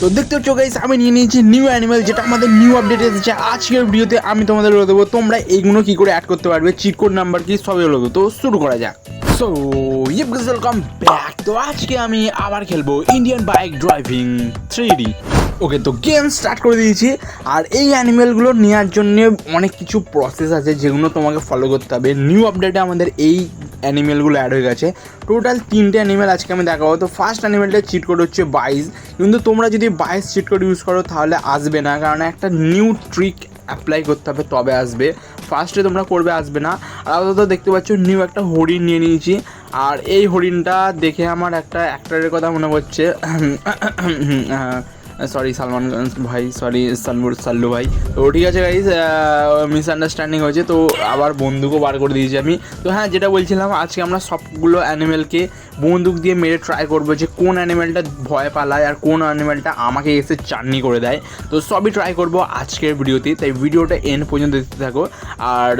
তো দেখতে পাচ্ছ গাইস আমি নিয়ে নিয়েছি নিউ অ্যানিমেল যেটা আমাদের নিউ আপডেট এসেছে। আজকের ভিডিওতে আমি তোমাদের বলে দেবো, তোমরা এইগুলো কি করে অ্যাড করতে পারবে চিট কোড নাম্বার কি, সবই বলে দেবো। তো শুরু করা যাক। সো ওয়েলকাম ব্যাক তো আজকে আমি আবার খেলব Indian bike driving three okay তো গেম স্টার্ট করে দিয়েছি, আর এই অ্যানিমেলগুলো নেওয়ার জন্য অনেক কিছু প্রসেস আছে, যেগুলো তোমাকে ফলো করতে হবে। নিউ আপডেটে আমাদের এই অ্যানিমেলগুলো অ্যাড হয়ে গেছে। টোটাল তিনটে অ্যানিমেল আজকে আমি দেখাবো। তো ফার্স্ট অ্যানিমেলটা চিট কোড হচ্ছে বাইশ কিন্তু তোমরা যদি বাইশ চিট কোড ইউজ করো, তাহলে আসবে না। কারণ একটা নিউ ট্রিক অ্যাপ্লাই করতে হবে, তবে আসবে। ফার্স্টে তোমরা করবে, আসবে না। আর আপাতত দেখতে পাচ্ছ নিউ একটা হরিণ নিয়ে নিয়েছি। আর এই হরিণটা দেখে আমার একটা অ্যাক্টারের কথা মনে পড়ছে। সরি সালমান, ভাই সরি সালমুর, সাল্লু ভাই। তো ঠিক আছে গাইজ মিসআন্ডারস্ট্যান্ডিং হয়েছে, তো আবার বন্দুকও বার করে দিয়েছি আমি। তো হ্যাঁ যেটা বলছিলাম, আজকে আমরা সবগুলো অ্যানিমেলকে বন্দুক দিয়ে মেরে ট্রাই করব যে কোন অ্যানিমেলটা ভয় পালায় আর কোন অ্যানিমেলটা আমাকে এসে চাটনি করে দেয়। তো সবই ট্রাই করব আজকের ভিডিওতে, তাই ভিডিওটা এন পর্যন্ত দেখতে থাকো। আর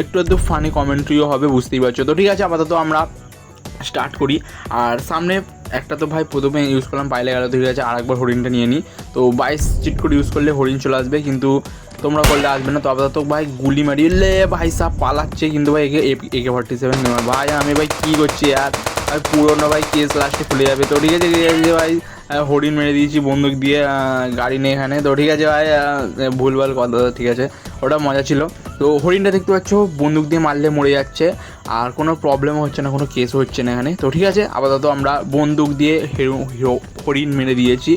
একটু একটু ফানি কমেন্ট্রিও হবে, বুঝতেই পারছ। তো ঠিক আছে, আপাতত আমরা স্টার্ট করি। আর সামনে একটা তো ভাই প্রথমে ইউজ করলাম, পাইলে গেল ঠিক আছে আরেকবার হরিণটা নিয়ে নিই তো বাইশ চিট করে ইউজ করলে হরিণ চলে আসবে, কিন্তু তোমরা করলে আসবে না। তো আপাতত ভাই গুলি মারিয়ে লে ভাই সাহ পালাচ্ছে, কিন্তু ভাই একে একে ফর্টি সেভেন ভাই আমি ভাই কী করছি আর? ভাই পুরোনো ভাই কেস লাস্টে খুলে যাবে। তো ঠিক আছে ঠিক আছে ভাই হরিণ মেরে দিয়েছি বন্দুক দিয়ে গাড়ি নেই এখানে। তো ঠিক আছে ভাই ভুলভাল কথা ঠিক আছে। ওটা মজা ছিল। তো হরিণটা দেখতে পাচ্ছ, বন্দুক দিয়ে মারলে মরে যাচ্ছে, আর কোনো প্রবলেম হচ্ছে না, কোনো কেস হচ্ছে না এখানে। তো ঠিক আছে, আপাতত আমরা বন্দুক দিয়ে হিরো হিরো, হরিণ মেরে দিয়েছি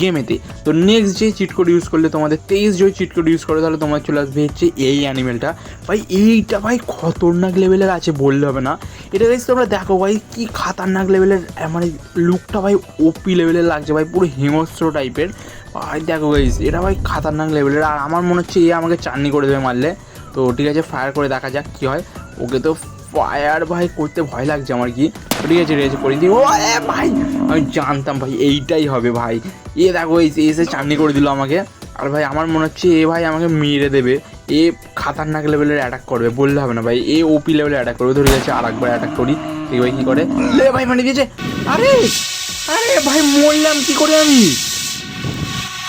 গেমেতে তো নেক্সট যে চিট কোড ইউজ করলে তোমাদের, তেইশ যদি চিট কোড ইউজ করে, তাহলে তোমার চলে আসবে হচ্ছে এই অ্যানিমেলটা ভাই, এইটা ভাই খতরনাক লেভেলের আছে, বললে হবে না। এটা দেখছি তোমরা দেখো ভাই, কি খাতারনাক লেভেলের মানে লুকটা ভাই ওপি লেভেলের লাগছে ভাই, পুরো হিংস্র টাইপের ভাই, দেখো গাইস এটা ভাই খাতারনাক লেভেলের আর আমার মনে হচ্ছে এ আমাকে চাটনি করে দেবে মারলে। তো ঠিক আছে ফায়ার করে দেখা যাক কী হয়। ওকে তো ফায়ার ভাই করতে ভয় লাগছে আমার কি? ঠিক আছে আছে করে দিই। ও ভাই, আমি জানতাম ভাই, এইটাই হবে ভাই। এ দেখো, এই এসে চাটনি করে দিল আমাকে। আর ভাই, আমার মনে হচ্ছে এ ভাই আমাকে মেরে দেবে। এ খাতারনাক লেভেলের অ্যাটাক করবে, বললে হবে না ভাই। এ ওপি লেভেলে অ্যাটাক করবে। ঠিক আছে আর একবার অ্যাটাক করি। এই ভাই কী করে। লে ভাই মানে দিয়েছে। আরে আরে ভাই, মরলাম কি করে আমি?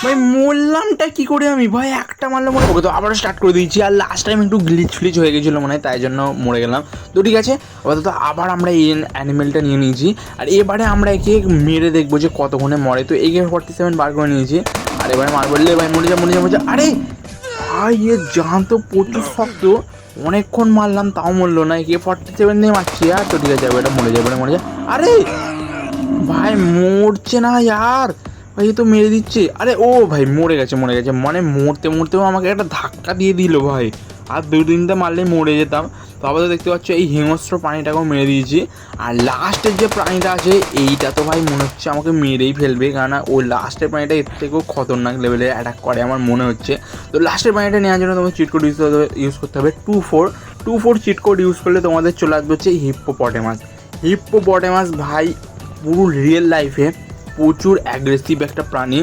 ভাই, মরলামটা কি করে আমি? ভাই, একটা মারলে মনে ওকে তো আবার স্টার্ট করে দিয়েছি। আর লাস্ট টাইম একটু গ্লিচ ফ্লিচ হয়ে গেছিল মনে হয়, তাই জন্য মরে গেলাম। তো ঠিক আছে, আপাতত আবার আমরা এই অ্যানিমেলটা নিয়ে নিয়েছি। আর এবারে আমরা একে মেরে দেখব যে কতক্ষণে মরে। তো একে ফর্টি সেভেন বার করে নিয়েছি। আর এবারে মার বললে ভাই, মরে যা মরে যা আরে, ভাই, এ জান তো প্রচুর শক্ত। অনেকক্ষণ মারলাম, তাও মরলো না। একে ফর্টি সেভেন দিয়ে মারছি আর। তো ঠিক আছে এটা মরে যাবে মরে যা। আরে, ভাই, মরছে না यार ভাই তো মেরে দিচ্ছে। আরে ও ভাই, মরে গেছে মরে গেছে। মানে মরতে মরতেও আমাকে একটা ধাক্কা দিয়ে দিল ভাই। আর দু তিনটে মারলে মরে যেতাম। তো আবার দেখতে পাচ্ছ, এই হিংস্র প্রাণীটাকেও মেরে দিয়েছি। আর লাস্টের যে প্রাণীটা আছে, এইটা তো ভাই মনে হচ্ছে আমাকে মেরেই ফেলবে। কারণ ওই লাস্টের প্রাণীটা এর থেকেও খতরনাক লেভেলে অ্যাটাক করে আমার মনে হচ্ছে। তো লাস্টের প্রাণীটা নেওয়ার জন্য তোমার চিট কোড ইউজ করতে ইউজ করতে হবে two four two four cheat code use করলে তোমাদের চলে আসবে হচ্ছে হিপ্পোপটেমাস হিপ্পোপটেমাস ভাই, পুরো রিয়েল লাইফে প্রচুর অ্যাগ্রেসিভ একটা প্রাণী,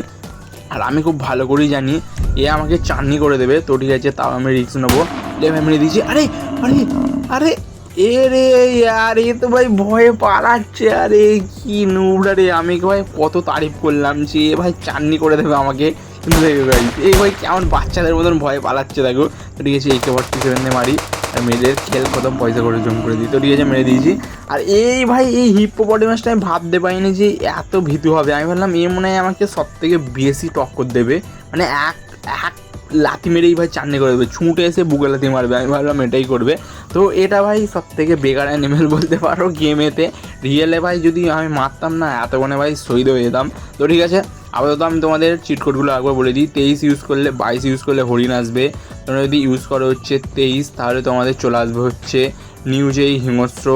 আর আমি খুব ভালো করেই জানি, এ আমাকে চাননি করে দেবে, তো ঠিক আছে, তাও আমি রিস্ক নেব। লে ভাই মেরে দিয়েছি। আরে আরে আরে, এ রে, আর, এ তো ভাই ভয়ে পালাচ্ছে, আরে, কি নুবড়া রে, আমি ভাই কত তারিফ করলাম যে ভাই চাননি করে দেবে আমাকে। কিন্তু ভাই এই ভাই কেমন বাচ্চাদের মতন ভয়ে পালাচ্ছে, দেখো। ঠিক আছে একে ফর্টি সেভেনে মারি। মেয়েদের খেল কত পয়সা করে জম করে দিই। তো ঠিক আছে, মেরে দিয়েছি। আর এই ভাই, এই হিপ্পোপটেমাসটা আমি ভাবতে পারিনি যে এত ভীতু হবে। আমি ভাবলাম এ মনে হয় আমাকে সব থেকে বেশি টক্কর দেবে। মানে এক এক লাথি মেরেই ভাই চান্নি করে দেবে। ছুঁটে এসে বুকে লাথি মারবে। আমি ভাবলাম, এটাই করবে। তো এটা ভাই সব থেকে বেকার অ্যানিমেল বলতে পারো গেমেতে রিয়েলে ভাই যদি আমি মারতাম না, এতক্ষণে ভাই শহীদ হয়ে যেতাম। তো ঠিক আছে আপাতত আমি তোমাদের চিট কোডগুলো একবার বলে দিই। তেইশ ইউজ করলে, বাইশ ইউজ করলে হরিণ আসবে। তোমরা যদি ইউজ করো হচ্ছে তেইশ, তাহলে তোমাদের চলে আসবে হচ্ছে নিউ যেই হিংস্র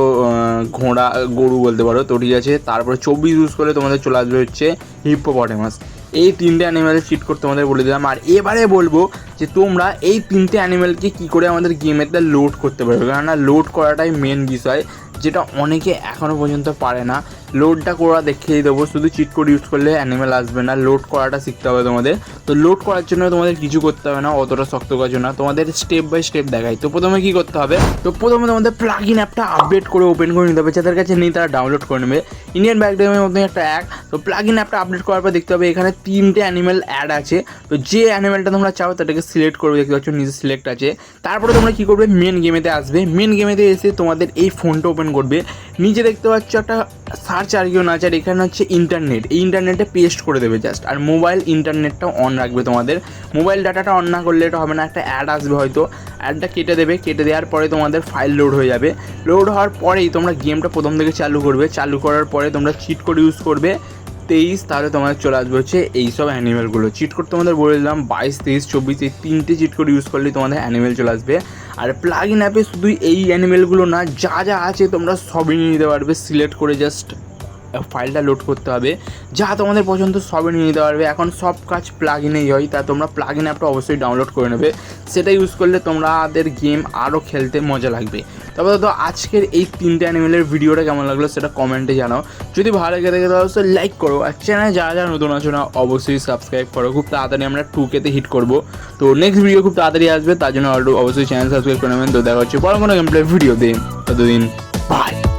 ঘোড়া, গরু বলতে পারো, তো ঠিক আছে। তারপরে চব্বিশ ইউজ করলে তোমাদের চলে আসবে হচ্ছে হিপ্পোপটেমাস এই তিনটে অ্যানিমেলের চিট কোড তোমাদের বলে দিলাম। আর এবারে বলব যে তোমরা এই তিনটে অ্যানিমেলকে কী করে আমাদের গেমেতে লোড করতে পারবে? কেননা লোড করাটাই মেন বিষয়, যেটা অনেকে এখনও পর্যন্ত পারে না। লোডটা করা দেখিয়ে দেবো। শুধু চিট কোড ইউজ করলে অ্যানিমেল আসবে না লোড করাটা শিখতে হবে তোমাদের। তো লোড করার জন্য তোমাদের কিছু করতে হবে না, অতটা শক্ত কাজ না। তোমাদের স্টেপ বাই স্টেপ দেখাই। তো প্রথমে কি করতে হবে? তো প্রথমে তোমাদের প্লাগ ইন অ্যাপটা আপডেট করে ওপেন করে নিতে হবে। যাদের কাছে নেই, তারা ডাউনলোড করে নেবে। ইন্ডিয়ান ব্যাকডেমের মধ্যে একটা অ্যাপ তো প্লাগ ইন অ্যাপটা আপডেট করার পর দেখতে হবে, এখানে তিনটে অ্যানিমেল অ্যাড আছে। তো যে অ্যানিমেলটা তোমরা চাও তাটাকে সিলেক্ট করবে। দেখতে পাচ্ছ, নিজে সিলেক্ট আছে। তারপরে তোমরা কি করবে? মেন গেমেতে আসবে। মেন গেমেতে এসে তোমাদের এই ফোনটা ওপেন করবে। নিচে দেখতে পাচ্ছ, একটা সার্চ আর কেউ না চার এখানে হচ্ছে ইন্টারনেট। এই ইন্টারনেটে পেস্ট করে দেবে জাস্ট আর মোবাইল ইন্টারনেটটা অন রাখবে তোমাদের। মোবাইল ডাটাটা অন না করলে এটা হবে না, একটা অ্যাড আসবে হয়তো। অ্যাডটা কেটে দেবে, কেটে দেওয়ার পরে তোমাদের ফাইল লোড হয়ে যাবে। লোড হওয়ার পরেই তোমরা গেমটা প্রথম থেকে চালু করবে। চালু করার পরে তোমরা চিট কোড ইউজ করবে। তেইশ, তাহলে তোমাদের চলে আসবে হচ্ছে এইসব অ্যানিমেলগুলো চিট কোড তোমাদের বলে দিলাম, বাইশ, তেইশ, চব্বিশ, এই তিনটে চিট কোড ইউজ করলে তোমাদের অ্যানিমেল চলে আসবে। আর প্লাগ ইন অ্যাপে শুধু এই অ্যানিমেলগুলো না, যা যা আছে তোমরা সবই নিয়ে নিতে পারবে। সিলেক্ট করে জাস্ট ফাইলটা লোড করতে হবে। যা তোমাদের পছন্দ সবই নিয়ে নিতে পারবে। এখন সব কাজ প্লাগ ইনেই হয়, তা তোমরা প্লাগ ইন অ্যাপটা অবশ্যই ডাউনলোড করে নেবে। সেটা ইউজ করলে তোমাদের গেম আরও খেলতে মজা লাগবে। তবে তো আজকের এই তিনটে অ্যানিমেলের ভিডিওটা কেমন লাগল সেটা কমেন্টে জানাও। যদি ভালো লেগে থাকে তাহলে অবশ্যই লাইক করো। আর চ্যানেলে যারা যারা নতুন আছো না, অবশ্যই সাবস্ক্রাইব করো। খুব তাড়াতাড়ি আমরা টু কেতে হিট করব। তো নেক্সট ভিডিও খুব তাড়াতাড়ি আসবে, তার জন্য অবশ্যই চ্যানেল সাবস্ক্রাইব করে নেবেন। তো দেখা হচ্ছে বড় কোনো গেম প্লে ভিডিও দিন ততদিন বাই